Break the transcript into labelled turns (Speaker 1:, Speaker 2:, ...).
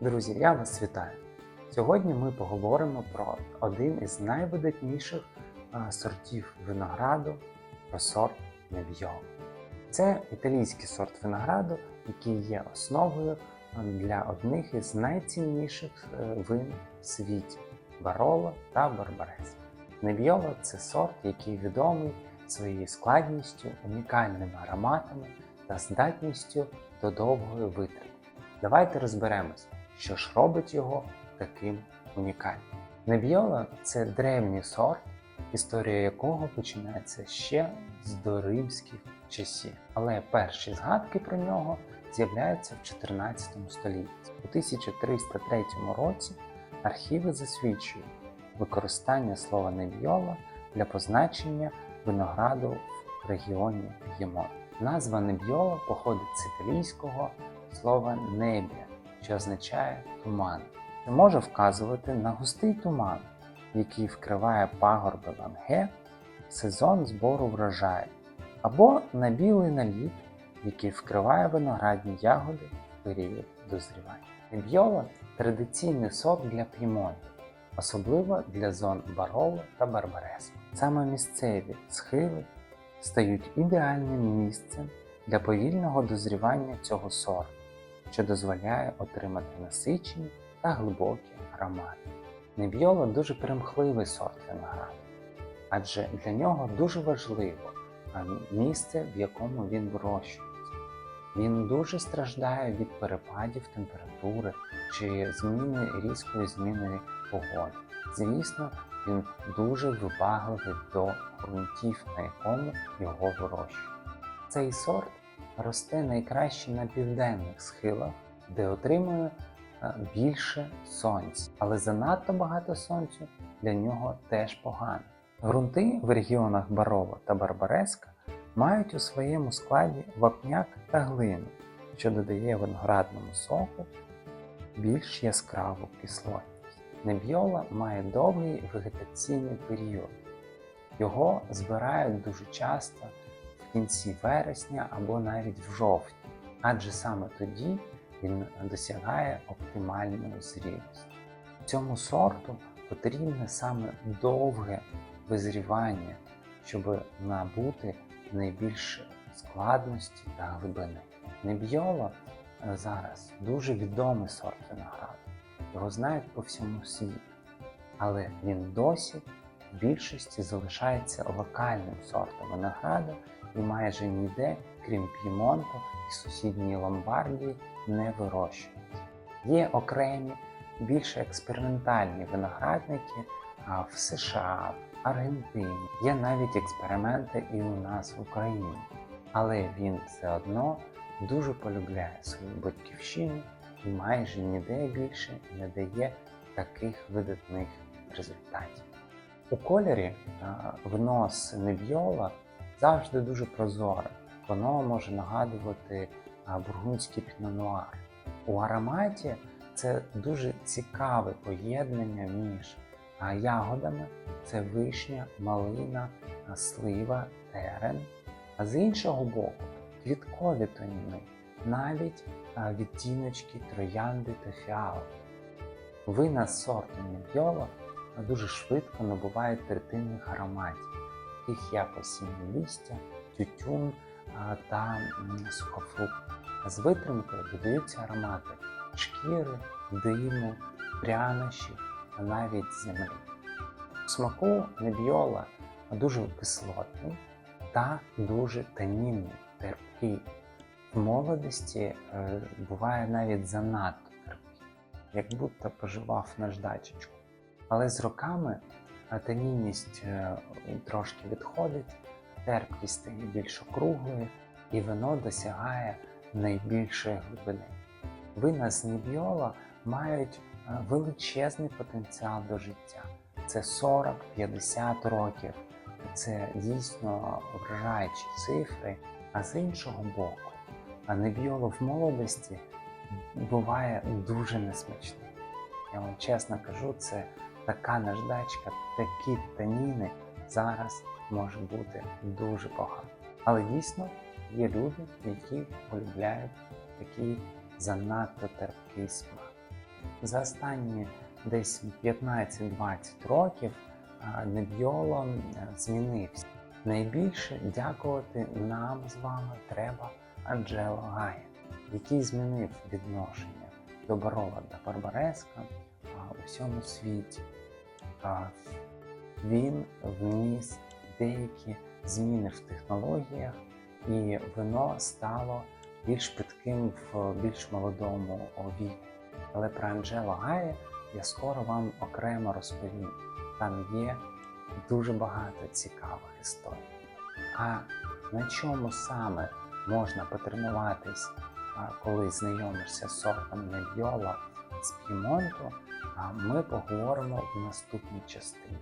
Speaker 1: Друзі, я вас вітаю! Сьогодні ми поговоримо про один із найвидатніших сортів винограду про сорт Nebbiolo. Це італійський сорт винограду, який є основою для одних із найцінніших е, вин в світі Бароло та Барбарес. Nebbiolo – це сорт, який відомий своєю складністю, унікальними ароматами та здатністю до довгої витримки. Давайте розберемось, що ж робить його таким унікальним. Небіола це древній сорт, історія якого починається ще з доримських часів. Але перші згадки про нього з'являються в 14 столітті. У 1303 році архіви засвідчують використання слова небіола для позначення винограду в регіоні П'ємон. Назва небіола походить з італійського слова небія, що означає туман. Це може вказувати на густий туман, який вкриває пагорби ланге сезон збору врожаю, або на білий наліт, який вкриває виноградні ягоди в період дозрівання. Небіола традиційний сорт для П'ємонту, особливо для зон Бароло та Барбаресу. Саме місцеві схили стають ідеальним місцем для повільного дозрівання цього сорту, що дозволяє отримати насичені та глибокі аромати. Небіола дуже примхливий сорт винограду, адже для нього дуже важливо місце, в якому він вирощується. Він дуже страждає від перепадів температури чи зміни різкої зміни погоди. Звісно, він дуже вибагливий до ґрунтів, на якому його вирощують. Цей сорт росте найкраще на південних схилах, де отримує е, більше сонця, але занадто багато сонцю для нього теж погано. Грунти в регіонах Барово та Барбареска мають у своєму складі вапняк та глину, що додає виноградному соку більш яскраву кислотність. Небіола має довгий вегетаційний період. Його збирають дуже часто в кінці вересня або навіть в жовтні, адже саме тоді він досягає оптимальної зрілості. Цьому сорту потрібне саме довге визрівання, щоб набути найбільше складності та глибини. Небіола е, зараз дуже відомий сорт винограду. Його знають по всьому світу, але він досі в більшості залишається локальним сортом винограду і майже ніде, крім П'ємонту і сусідньої Ломбардії, не вирощується. Є окремі, більш експериментальні виноградники в США, в Аргентині. Є навіть експерименти і у нас в Україні. Але він все одно дуже полюбляє свою батьківщину і майже ніде більше не дає таких видатних результатів. У кольорі а, вино з небіола завжди дуже прозоре. Воно може нагадувати а, бургундський пінонуар. У ароматі це дуже цікаве поєднання між ягодами: це вишня, малина, слива, терен. А з іншого боку, квіткові тоніни, навіть відтіночки троянди та фіали. Вина з сорту Небіола дуже швидко набувають третинних ароматів, таких як осіннє листя, тютюн та м, сухофрукти. З витримкою додаються аромати шкіри, диму, прянощів та навіть землі. У смаку небіола дуже кислотний та дуже танінний, терпкий. В молодості е, буває навіть занадто терпкий, як будто поживав наждачечку. Але з роками танінність е, трошки відходить, терпкість стає більш округлою, і вино досягає найбільшої глибини. Вина з Небіола мають е, величезний потенціал до життя. Це 40-50 років. Це дійсно вражаючі цифри. А з іншого боку, а Небіола в молодості буває дуже несмачним. Я вам чесно кажу, це така наждачка, такі таніни зараз може бути дуже погано. Але дійсно є люди, які полюбляють такий занадто терпкий смак. За останні десь 15-20 років Небіоло е, змінився. Найбільше дякувати нам з вами треба Анджело Гая, який змінив відношення до Барола та Барбареска у всьому світі. А, Він вніс деякі зміни в технологіях, і вино стало більш питким в більш молодому віку. Але про Анджело Гая я скоро вам окремо розповім. Там є дуже багато цікавих історій. А на чому саме можна потренуватись, коли знайомишся з сортом Небіола з П'ємонту, а ми поговоримо в наступній частині.